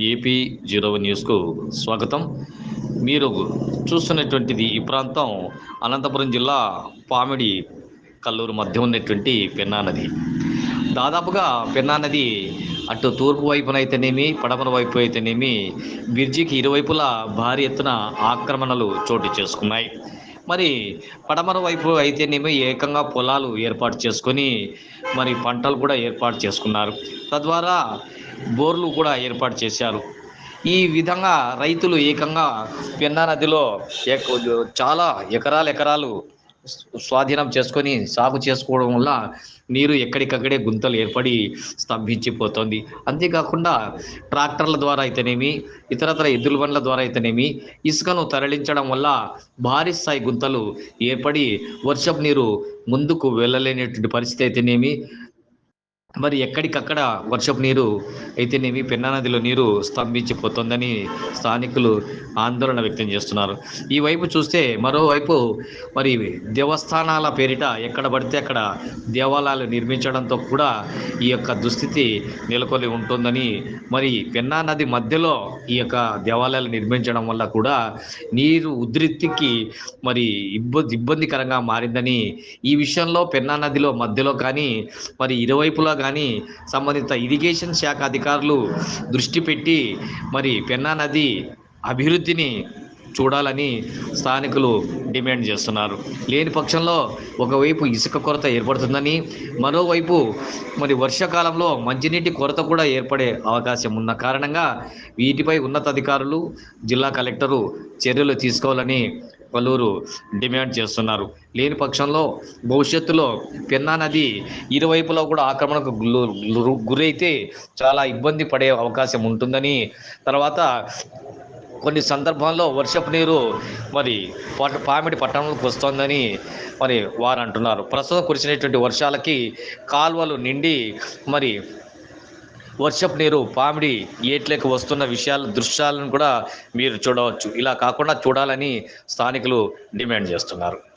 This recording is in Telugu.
ఏపీ జీరో న్యూస్కు స్వాగతం. మీరు చూస్తున్నటువంటిది ఈ ప్రాంతం అనంతపురం జిల్లా పామిడి కల్లూరు మధ్య ఉన్నటువంటి పెన్నా నది. దాదాపుగా పెన్నా నది అటు తూర్పు వైపున అయితేనేమి పడమర వైపు అయితేనేమి బ్రిడ్జికి ఇరువైపులా భారీ ఎత్తున ఆక్రమణలు చోటు చేసుకున్నాయి. మరి పడమర వైపు అయితేనేమి ఏకంగా పొలాలు ఏర్పాటు చేసుకొని మరి పంటలు కూడా ఏర్పాటు చేసుకున్నారు. తద్వారా బోర్లు కూడా ఏర్పాటు చేశారు. ఈ విధంగా రైతులు ఏకంగా పెన్నా నదిలో చాలా ఎకరాలు ఎకరాలు స్వాధీనం చేసుకొని సాగు చేసుకోవడం వల్ల నీరు ఎక్కడికక్కడే గుంతలు ఏర్పడి స్తంభించిపోతుంది. అంతేకాకుండా ట్రాక్టర్ల ద్వారా అయితేనేమి ఇతరతర ఎద్దుల బండ్ల ద్వారా అయితేనేమి ఇసుకను తరలించడం వల్ల భారీ స్థాయి గుంతలు ఏర్పడి వర్షపు నీరు ముందుకు వెళ్ళలేనటువంటి పరిస్థితి అయితేనేమి మరి ఎక్కడికక్కడ వర్షపు నీరు అయితేనేమి పెన్నా నదిలో నీరు స్తంభించిపోతుందని స్థానికులు ఆందోళన వ్యక్తం చేస్తున్నారు. ఈ వైపు చూస్తే మరోవైపు మరి దేవస్థానాల పేరిట ఎక్కడ పడితే అక్కడ దేవాలయాలు నిర్మించడంతో కూడా ఈ యొక్క దుస్థితి నెలకొని ఉంటుందని మరి పెన్నా నది మధ్యలో ఈ యొక్క దేవాలయాలు నిర్మించడం వల్ల కూడా నీరు ఉధృతికి మరి ఇబ్బంది ఇబ్బందికరంగా మారిందని ఈ విషయంలో పెన్నా నదిలో మధ్యలో కానీ మరి ఇరువైపులా కానీ సంబంధిత ఇరిగేషన్ శాఖ అధికారులు దృష్టి పెట్టి మరి పెన్నా నది అభివృద్ధిని చూడాలని స్థానికులు డిమాండ్ చేస్తున్నారు. లేని పక్షంలో ఒకవైపు ఇసుక కొరత ఏర్పడుతుందని మరోవైపు మరి వర్షాకాలంలో మంచినీటి కొరత కూడా ఏర్పడే అవకాశం ఉన్న కారణంగా వీటిపై ఉన్నతాధికారులు జిల్లా కలెక్టరు చర్యలు తీసుకోవాలని పలువురు డిమాండ్ చేస్తున్నారు. లేని పక్షంలో భవిష్యత్తులో పెన్నా నది ఇరువైపులో కూడా ఆక్రమణకు గురైతే చాలా ఇబ్బంది పడే అవకాశం ఉంటుందని తర్వాత కొన్ని సందర్భాల్లో వర్షపు నీరు మరి పామిడి పట్టణంలోకి వస్తోందని మరి వారు అంటున్నారు ప్రస్తుతం కురిసినటువంటి వర్షాలకి కాలువలు నిండి మరి వర్షపు నీరు పామిడి ఏట్లకు వస్తున్న విషయాల దృశ్యాలను కూడా మీరు చూడవచ్చు. ఇలా కాకుండా చూడాలని స్థానికులు డిమాండ్ చేస్తున్నారు.